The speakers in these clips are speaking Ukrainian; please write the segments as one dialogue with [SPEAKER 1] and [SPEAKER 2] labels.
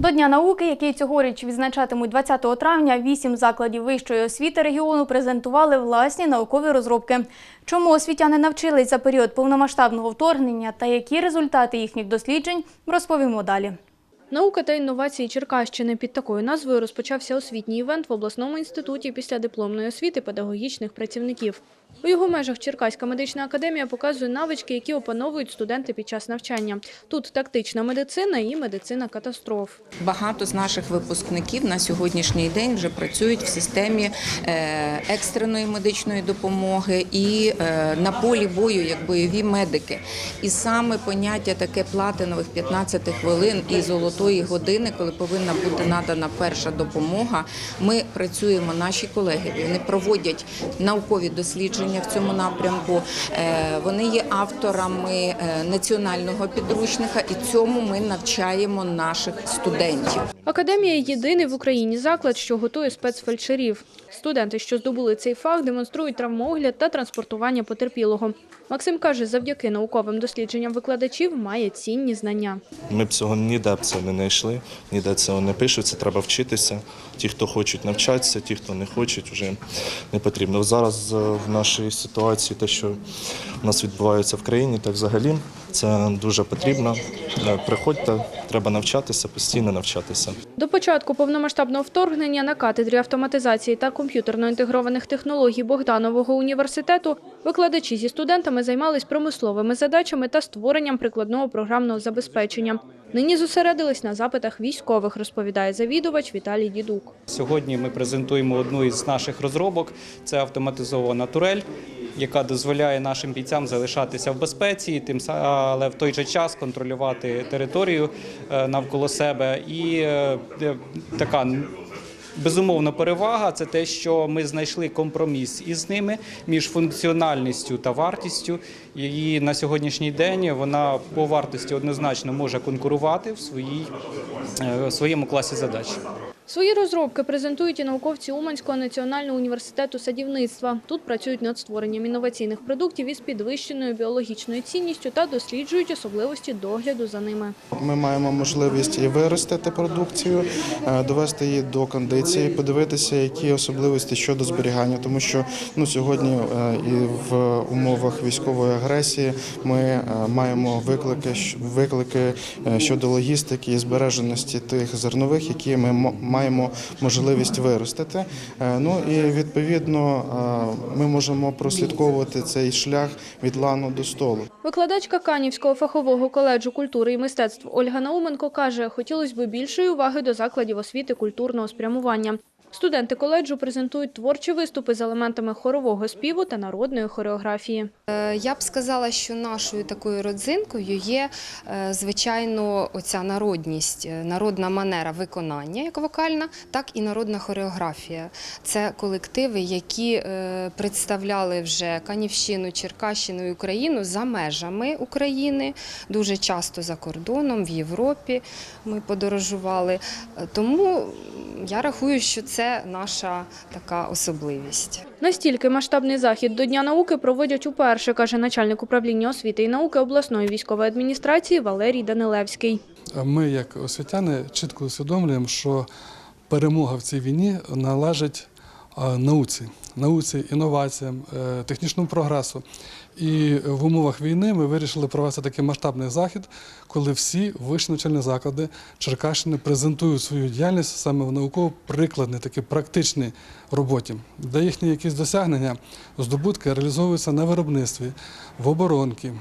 [SPEAKER 1] До Дня науки, який цьогоріч відзначатимуть 20 травня, вісім закладів вищої освіти регіону презентували власні наукові розробки. Чому освітяни навчились за період повномасштабного вторгнення та які результати їхніх досліджень, розповімо далі. Наука та інновації Черкащини під такою назвою розпочався освітній івент в обласному інституті після дипломної освіти педагогічних працівників. У його межах Черкаська медична академія показує навички, які опановують студенти під час навчання. Тут тактична медицина і медицина катастроф.
[SPEAKER 2] Багато з наших випускників на сьогоднішній день вже працюють в системі е, екстреної медичної допомоги і е, на полі бою як бойові медики. І саме поняття таке платинових 15 хвилин і золотої години, коли повинна бути надана перша допомога. Ми працюємо, наші колеги вони проводять наукові дослідження в цьому напрямку. Е, Вони є авторами е, національного підручника, і цьому ми навчаємо наших студентів.
[SPEAKER 1] Академія єдиний в Україні заклад, що готує спецфельдшерів. Студенти, що здобули цей фах, демонструють травмогляд та транспортування потерпілого. Максим каже, завдяки науковим дослідженням викладачів має цінні знання.
[SPEAKER 3] Ми б цього ніде б це не знайшли, ніде цього не пишуть, це треба вчитися. Ті, хто хочуть навчатися, ті, хто не хочуть, вже не потрібно. Зараз е, в нашій ситуації те, що у нас відбувається в країні, так взагалі, це дуже потрібно. Е, Приходьте, треба навчатися, постійно навчатися.
[SPEAKER 1] До початку повномасштабного вторгнення на катедрі автоматизації та комп'ютерно інтегрованих технологій Богданового університету викладачі зі студентами займались промисловими задачами та створенням прикладного програмного забезпечення. Нині зосередились на запитах військових, розповідає завідувач Віталій Дідук.
[SPEAKER 4] Сьогодні ми презентуємо одну із наших розробок. Це автоматизована турель, яка дозволяє нашим бійцям залишатися в безпеці, тим але в той же час контролювати територію е, навколо себе. І е, така безумовна перевага це те, що ми знайшли компроміс із ними між функціональністю та вартістю. І на сьогоднішній день вона по вартості однозначно може конкурувати в е, своєму класі задач.
[SPEAKER 1] Свої розробки презентують і науковці Уманського національного університету садівництва. Тут працюють над створенням інноваційних продуктів із підвищеною біологічною цінністю та досліджують особливості догляду за ними.
[SPEAKER 5] Ми маємо можливість і виростити продукцію, е, довести її до кондиції, подивитися, які особливості щодо зберігання, тому що ну сьогодні е, і в умовах військової агресії ми е, маємо виклики виклики щодо логістики і збереженості тих зернових, які ми мо- маємо можливість виростити. Е, Ну і відповідно е, ми можемо прослідковувати цей шлях від лану до столу.
[SPEAKER 1] Викладачка Канівського фахового коледжу культури і мистецтв Ольга Науменко каже, хотілося б більшої уваги до закладів освіти культурного спрямування. Студенти коледжу презентують творчі виступи з елементами хорового співу та народної хореографії.
[SPEAKER 6] Е, Я б сказала, що нашою такою родзинкою є, е, звичайно, оця народність, е, народна манера виконання, як вокальна, так і народна хореографія. Це колективи, які представляли вже Канівщину, Черкащину і Україну за межами України, дуже часто за кордоном, в Європі ми подорожували. Тому я рахую, що це наша така особливість.
[SPEAKER 1] Настільки масштабний захід до Дня науки проводять уперше, каже начальник управління освіти і науки обласної військової адміністрації Валерій Данилевський.
[SPEAKER 7] Ми, як освітяни, чітко усвідомлюємо, що перемога в цій війні належить науці, науці, інноваціям, е, технічному прогресу. І в умовах війни ми вирішили провести такий масштабний захід, коли всі вищі навчальні заклади Черкащини презентують свою діяльність саме в науково-прикладній, такій практичній роботі, де їхні якісь досягнення, здобутки реалізовуються на виробництві, в оборонці,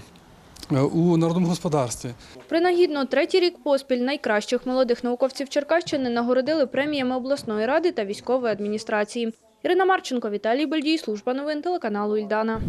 [SPEAKER 7] е, у народному господарстві.
[SPEAKER 1] Принагідно, третій рік поспіль найкращих молодих науковців Черкащини нагородили преміями обласної ради та військової адміністрації. Ірина Марченко, Віталій Бельдій, служба новин телеканалу Ільдана.